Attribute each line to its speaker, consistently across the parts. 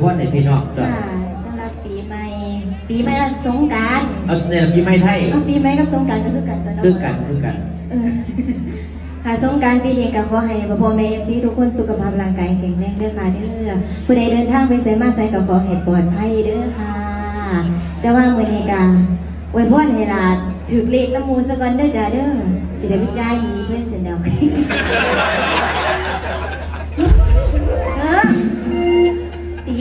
Speaker 1: พ่อในพี่น้องก็
Speaker 2: ค่ะสำหรับปีใหม่ ปีใหม่และสงกราร
Speaker 1: เอาในปีใหม่ไทย
Speaker 2: ปีใหม่กับสงกรารก็คือกันตัวเนาะ
Speaker 1: คือกันคือกัน
Speaker 2: เออค่ะสงกรารปีนี้ก็ขอให้พ่อแม่เอฟซีทุกคนสุขภาพร่างกายแข็งแรงเด้อค่ะเด้อผู้ใดเดินทางไปไสมาไสก็ขอให้ปลอดภัยเด้อค่ะ แต่ว่ามื้อนี้ก็อวยพรให้ล่ะถือเลขน้ำมูลซะก่อนเด้อจ้าเด้อสิได้ไปจ่ายหนี้เพิ่นสินดอก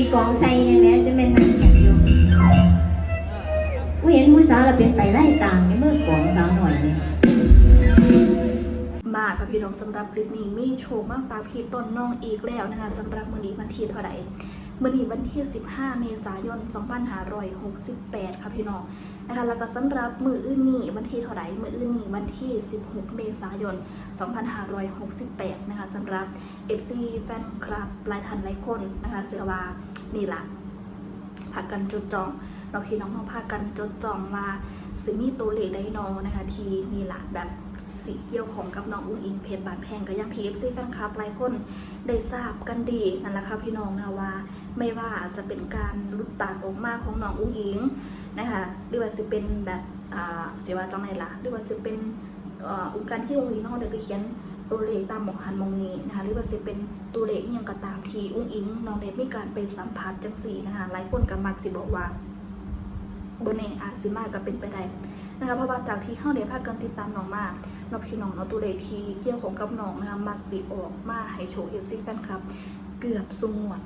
Speaker 2: ีกลองใส่เนี่ยแม่จะเป็นนักแข่งอยู่กูเห็นผู้สาวเราเป็นไปไล่ต่างในเมื่อกลองสาวหน่อยเนี่ย
Speaker 3: มาค่ะพี่น้องสำหรับคลิปนี้มีโชว์มากฝากพี่ต้นน้องอีกแล้วนะคะสำหรับมื้อนี้วันที่เท่าไหร่มื้อนี้วันที่ 15 เมษายน 2568 ค่ะพี่น้องนะคะแล้วก็สำหรับมื้ออื่นนี้วันที่เท่าไหร่มื้ออื่นนี้วันที่ 16 เมษายน 2568 นะคะสำหรับ FC แฟนคลับหลายท่านหลายคนนะคะเสือว่า นี่ละพากันจดจองเราพี่น้องเราพากันจดจองว่าสิมีตัวเลขได้นอนะคะทีนี่ละแบบสีเกี่ยวของกับน้องอุ้งอิงเพจบานแพงก็ยังพีเอฟซีแฟนคลับหลายคนได้ทราบกันดีนั่นแหละค่ะพี่น้องนะว่า ไม่ว่าจะเป็นการลุดปากออกมาของน้องอุ้งอิงนะคะหรือว่าจะเป็นแบบอ่าเสียว่าจังไรล่ะหรือว่าจะเป็นอ่ออุการที่อุ้งอิงน้องได้ไปเขียน ตัวเลขตามหมองหันมองนี้นะคะหรือว่าจะเป็นตัวเลขยังก็ตามทีอุ้งอิงน้องเดชมีการไปสัมผัสจังสีนะคะหลายคนก็มักสิบอกว่าบนเนอาจสิมาก็เป็นไปได้นะคะเพราะว่าจากที่เข้าเดชพากันติดตามน้องมาเราพี่น้องเนาะตัวเลขที่เกี่ยวของกับน้องนะคะมักสิออกมาให้โชว์เอฟซีแฟนคลับ เกือบสงวด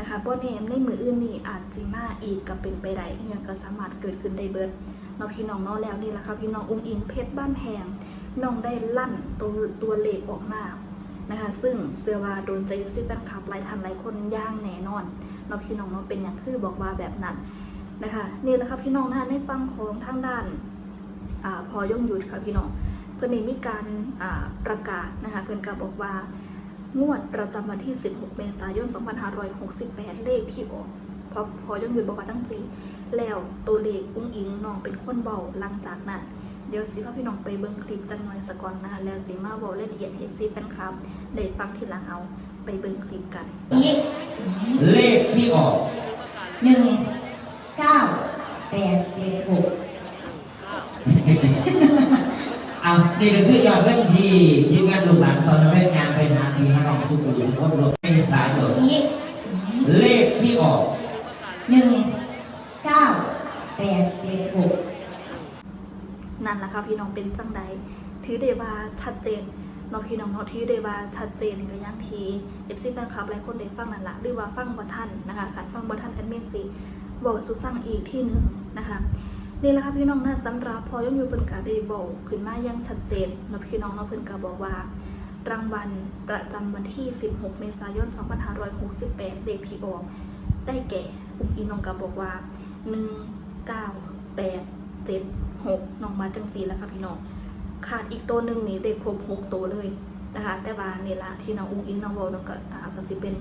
Speaker 3: นะคะบนเนในมืออื่นนี่อาจสิมาอีกก็เป็นไปได้ยังก็สามารถเกิดขึ้นได้เบิดเราพี่น้องเนาะแล้วนี่แหละค่ะพี่น้องอุ้งอิงเพชรบ้านแพง น้องได้ลั่นตัวตัวเลขออกมานะคะ ซึ่งเสื้อว่าโดนใจซิแฟนคลับหลายทันหลายคนย่างแน่นอนเราพี่น้องเนาเป็นอย่างคือบอกว่าแบบนั้นนะคะนี่แหละค่ะพี่น้องนะคะในฟังของทางด้านอ่าพอย่งหยุดค่ะพี่น้องเพื่อนมีการอ่าประกาศนะคะเพื่อนก็บอกว่างวดประจำวันที่ 16 เมษายน 2568 เลขที่ออกพอพอย่งหยุดบอกว่าตั้งสีแล้วตัวเลขอุ้งอิงน้องเป็นคนเบาหลังจากนั้น เดี๋ยวสิพาพี่น้องไปเบิ่งคลิปจังหน่อยสก่อนนะคะแล้วสิมาบอกรายละเอียดเห็นซีแฟนคลับได้ฟังทีหลังเอาไปเบิ่งคลิปกัน
Speaker 2: อีก
Speaker 1: เลขที่ออก
Speaker 2: หนึ่งเก้าแปดเจ็ดหก
Speaker 1: เอานี่ก็คือยอดเงินที่ทีมงานลูกหลานสอนแม่งานไปหาดีให้น้องสุขุมวิทคนลงไม่สายโดด
Speaker 2: อีก
Speaker 1: เลขที่ออก
Speaker 2: หนึ่งเก้าแปดเจ็ดหก
Speaker 3: นั่นแหละค่ะพี่น้อง เป็นจังใดถือได้ว่าชัดเจนเนาะพี่น้องเนาะถือได้ว่าชัดเจนก็ย่างทีเอฟซีแฟนคลับหลายคนได้ฟังนั่นละหรือว่าฟังบ่ทันนะคะขันฟังบ่ทันแอดมินสิบอกสู่ฟังอีกที่หนึ่งนะคะนี่แหละค่ะพี่น้องนะสำหรับพอยงอยู่เพิ่นก็ได้บอกขึ้นมาอย่างชัดเจนเนาะพี่น้องเนาะเพิ่นก็บอกว่ารางวัลประจำวันที่ 16 เมษายน 2568 เด็กที่ออก ได้แก่ อุ้งอีน้องก็บอกว่า 1 9 8 7 6น้องมาจังสีแล้วค่ะพี่น้องขาดอีกตัวหนึ่งนี่เด็กครบ6ตัวเลยนะคะ แต่ว่าเนี่ละที่น้องอุ้งอิงน้องบอกน้องก็อ่าก็สิเป็น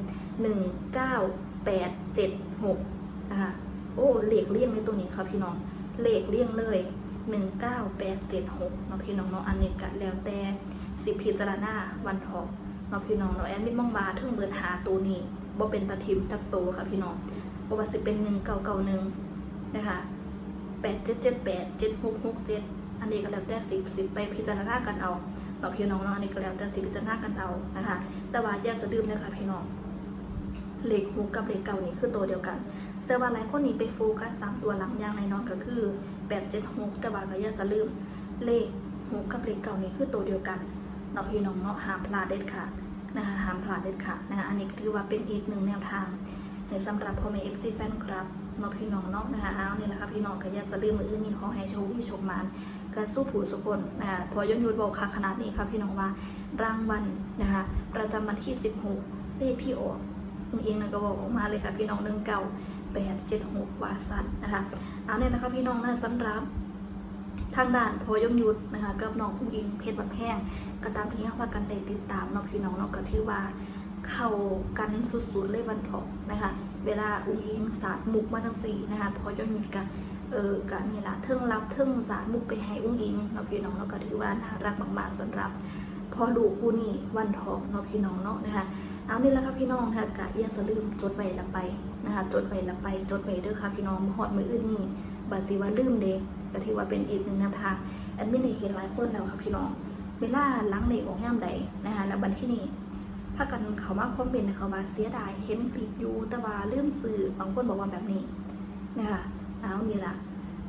Speaker 3: 1 9 8 7 6นะคะโอ้เลขเลี่ยงในตัวนี้ค่ะพี่น้องเลขเลี่ยงเลย1 9 8 7 6เนาะพี่น้องเนาะอันนี้ก็แล้วแต่สิพิจารณาวันทองเนาะพี่น้องเนาะแอดมินมองบาถึงเบิดหาตัวนี้บ่เป็นตะทิมจักตัวค่ะพี่น้องบ่ว่าสิเป็น1991นะคะ 8778 7667อันนี้ก็แล้วแต่สิสิไปพิจารณากันเอาเนาพี่น้องเนาะอันนี้ก็แล้วแต่สิพิจารณากันเอานะคะ แต่ว่าอย่าสะดืมนะคะพี่น้องเลขหกกับเลขเก่านี่คือตัวเดียวกันแต่ว่าหลายคนนี้ไปโฟกัสสามตัวหลังอย่างในนอนก็คือแปดเจ็ดหกแต่ว่าก็อย่าสะลืมเลขหกกับเลขเก่านี่คือตัวเดียวกันเนาพี่น้องเนาะห้ามพลาดเด็ดขาดนะคะห้ามพลาดเด็ดขาดนะคะอันนี้ก็ถือว่าเป็นอีกหนึ่งแนวทางในสำหรับพ่อแม่เอฟซีแฟนครับ นาะพี่น้องเนาะนะคะเอานี่แหละค่ะพี่น้องก็อย่าสะลืมมืออื่นนี่ขอให้โชคดีโชคมานการสู้ผู้สุคนนะคะพอยนยุทธบอกค่ะขนาดนี้ค่ะพี่น้องว่ารางวัลนะคะประจำวันที่ 16เลขที่ออกคุณเองนะก็บอกออกมาเลยค่ะพี่น้องหนึ่งเก่าแปดเจ็ดหกวาสันนะคะเอาเนี่ยนะคะพี่น้องนะสำหรับทางด้านพอยงยุทธนะคะกับน้องอุ้งอิงเพชรบัดแพงก็ตามที่ว่ากันได้ติดตามเน้องพี่น้องเนาะก็ถือว่าเข้ากันสุดๆเลยวันทองนะคะ เวลาอุ้งอิงสาดมุกมาทั้งสี่นะคะพอยงยุทธกันเออกันนี่ละเทิงรับเทิงสาดมุกไปให้อุ้งอิงเนาะพี่น้องเนาะก็ถือว่าน่ารักมากๆสำหรับพอดูคู่นี้วันทองเนาะพี่น้องเนาะนะคะเอานี่แหละค่ะพี่น้องค่ะกะอย่าสลืมจดไว้ละไปนะคะจดไว้ละไปจดไว้เด้อค่ะพี่น้องหอดมืออื่นนี่บัดสิว่าลืมเด็กก็ถือว่าเป็นอีกหนึ่งแนวทางแอดมินได้เห็นหลายคนแล้วค่ะพี่น้องเวลาล้างเด็กออกย่ามใดนะคะแล้วบัดที่นี่ ถ้ากันเขามาคอมเมนต์เขาว่าเสียดายเห็นคลิปอยู่แต่ว่าลืมสื่อบางคนบอกว่าแบบนี้นะคะเอานี่ล่ะ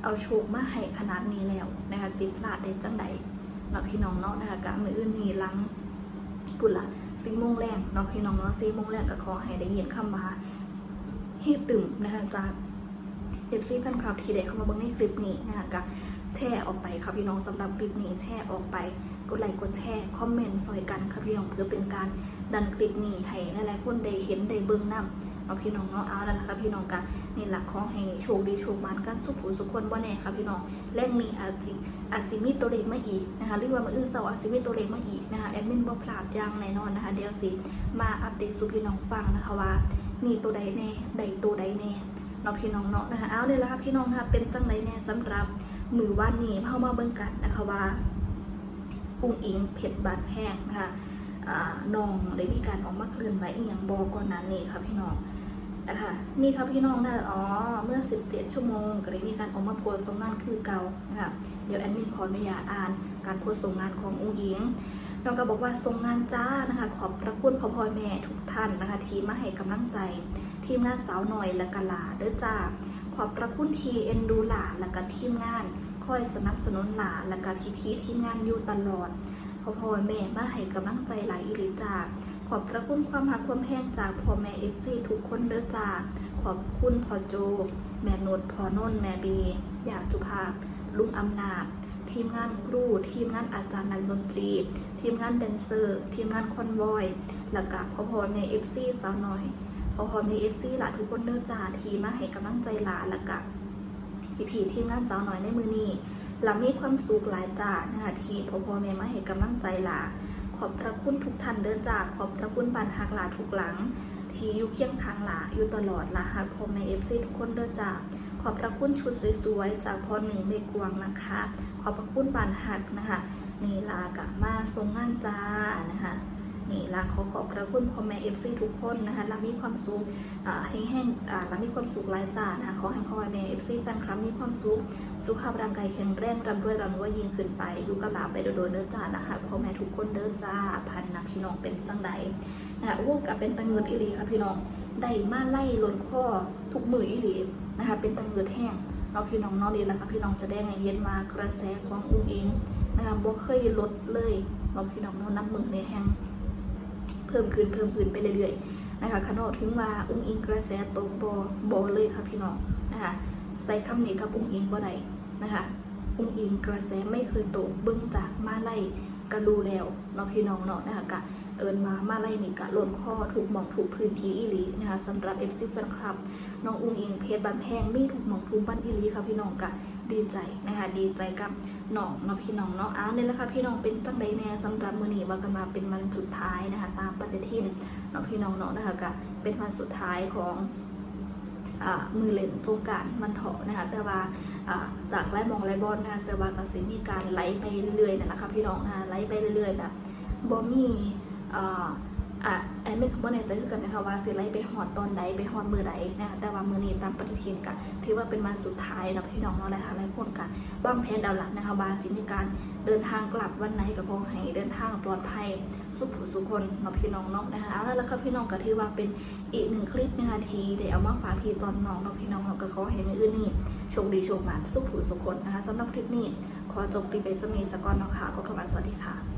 Speaker 3: เอาโชคมาให้ขนาดนี้แล้วนะคะสิพลาดได้จังใดเนาะพี่น้องเนาะนะคะกะมืออื่นนี่ลังปุ่นละสี่โมงแรงเนาะพี่น้องเนาะสี่โมงแรงก็ขอให้ได้ยินคำว่าเฮตึมนะคะจากเอฟซีแฟนคลับที่ได้เข้ามาเบิ่งในคลิปนี้นะคะกะ แชร์ออกไปค่ะพี่น้องสำหรับคลิปนี้แชร์ออกไป กดไลค์กดแชร์คอมเมนต์ซอยกันค่ะพี่น้องเพื่อเป็นการดันคลิปนี้ให้หลายๆคนได้เห็นได้เบิ่งนํเอาพี่น้องเนาะเอาแล้วนะคะพี่น้องกันนี่หลักของให้โชคดีโชคมันกันสุขผู้สุขคนบ่แน่ค่ะพี่น้องแรกนี้อาจิอาจสิมีตัวเลขมาอีกนะคะหรือว่ามืออื่นเสาร์อาจสิมีตัวเลขมาอีกนะคะแอดมินบ่พลาดอย่างแน่นอนนะคะเดี๋ยวสิมาอัปเดตสู่พี่น้องฟังนะคะว่ามีตัวใดแน่ใดตัวใดแน่ นาะพี่น้องเนาะนะคะเอาเลยละค่ะพี่น้องค่ะเป็นจังไดแน่สำหรับมือว่านนี้เข้ามาเบิ่งกันนะคะว่าอุ้งอิงเผ็ดบานแห้งนะคะน้องได้มีการออกมาเคลื่อนไหวอีหยังบอก่อนหนั้นนี่ค่ะพี่น้องนะคะนี่ครับพี่น้องนะอ๋อ เมื่อ 17 ชั่วโมงก็ได้มีการออกมาโพสต์ส่งงานคือเก่านะคะเดี๋ยวแอดมินขออนุญาตอ่าน การโพสต์ส่งงานของอุ้งอิงน้องก็บอกว่าส่งงานจ้านะคะ ขอบพระคุณพ่อพ่อแม่ทุกท่านนะคะ ที่มาให้กำลังใจ ทีมงานสาวหน่อยและกะลาเด้อจ้าขอบพระคุณทีเอ็นดูหลาและก็ทีมงานคอยสนับสนุนหลาและก็พี่พีทีมงานอยู่ตลอดพ่อพ่อแม่มาให้กำลังใจหลายอีหลีจ้าขอบพระคุณความหักความแพงจากพ่อแม่เอฟซีทุกคนเด้อจ้าขอบคุณพ่อโจ แม่นุชพ่อนนท์แม่บีอยากสุภาพ ลุงอำนาจ ทีมงานครู ทีมงานอาจารย์นักดนตรี ทีมงานแดนเซอร์ ทีมงานคอนวอย แล้วก็พ่อพ่อแม่เอฟซีสาวน้อย พอพ่อแม่เอฟซีหลานทุกคนเด้อจ้าทีมาให้กำลังใจหลานแล้วก็พี่พีทีมงานสาวน้อยในมือนี้หลามีความสุขหลายจ้านะคะที่พอพอแม่มาให้กำลังใจหลานขอบพระคุณทุกท่านเดินจากขอบพระคุณบานหักหลาทุกหลัง ที่อยู่เคียงทางหลาอยู่ตลอดลาหักพ่อแม่เอฟซีทุกคนเดินจากขอบพระคุณชุดสวยๆจากพ่อหนึ่งเมกวางนะคะ ขอบพระคุณบานหักนะคะนี่ลากะมาทรงงานจ้านะคะ นี่ลาขอขอบพระคุณพ่อแม่เอฟซีทุกคนนะคะและมีความสุขแห้งๆอ่ามีความสุขหลายจ้านะคะขอให้พ่อแม่เอฟซีแฟนคลับมีความสุขสุขภาพร่างกายแข็งแรงรำรวยรำรวยยิ่งขึ้นไปอยู่กับหลาไปโดนเด้อจ้านะคะพ่อแม่ทุกคนเด้อจ้าพันนักพี่น้องเป็นจังใดนะคะโอ้กับเป็นตังเงินอีหลีค่ะพี่น้องได้มาไล่ล้นข้อทุกมืออีหลีนะคะเป็นตังเงินแห้งเราพี่น้องนอกดีแล้วค่ะพี่น้องแสดงให้เห็นมากระแสของอุ้งอิงนะคะบ่เคยลดเลยเราพี่น้องนาะนับมือในแห้ง เพิ่มขึ้นเพิ่มขึ้นไปเรื่อยๆนะคะขนอถึงว่าอุ้งอิงกระแสตกบ่บ่เลยค่ะพี่น้องนะคะใส่คำนี้กับอุ้งอิงบ่ได้นะคะอุ้งอิงกระแสไม่เคยตกเบื้องจากมาไล่กระรูแล้วเนาะพี่น้องเนาะนะคะกะเอินมามาไล่นี่กะล้นข้อถูกหมองถูกพื้นที่อีหลีนะคะสำหรับเอฟซีแฟนคลับน้องอุ้งอิงเพจบันแพงมีถูกหมองถูกบ้านอีหลีค่ะพี่น้องกะ ดีใจนะคะดีใจกับน้องเนาะพี่น้องเนาะอ้าวนี่แหละค่ะพี่น้องเป็นตั้งใดแน่สำหรับมื้อนี้ว่ากันมาเป็นวันสุดท้ายนะคะตามปฏิทินเนาะพี่น้องเนาะนะคะกะเป็นวันสุดท้ายของมือเล่นสงการมันเถาะนะคะแต่ว่าจากไล่มองไล่บอลนะคะแต่ว่าก็สิมีการไล่ไปเรื่อยๆนั่นแหละค่ะพี่น้องนะคะไล่ไปเรื่อยๆแบบบ่มีอ่า อะแอนไม่คำว่าในใจคือกันนะคะว่าสิไลไปฮอดตอนใดไปฮอดมือใดนะคะแต่ว่ามือนี้ตามปฏิทินกันถือว่าเป็นวันสุดท้ายแล้วพี่น้องเนาะหลายท่านหลายคนกันวางแผนดาวหลักนะคะว่าสิมีการเดินทางกลับวันไหนก็ขอให้เดินทางปลอดภัยสุขสุขคนเนาะพี่น้องเนาะนะคะเอาแล้วค่ะพี่น้องก็ถือว่าเป็นอีกหนึ่งคลิปนะคะทีเดี๋ยวเอามาฝากพี่ตอนน้องน้องพี่น้องเราก็ขอให้มืออื่นนี่โชคดีโชคหมาสุขสุขคนนะคะสำหรับคลิปนี้ขอจบคลิปไปสมีสกอนเนาะค่ะก็ขอบคุณสวัสดีค่ะ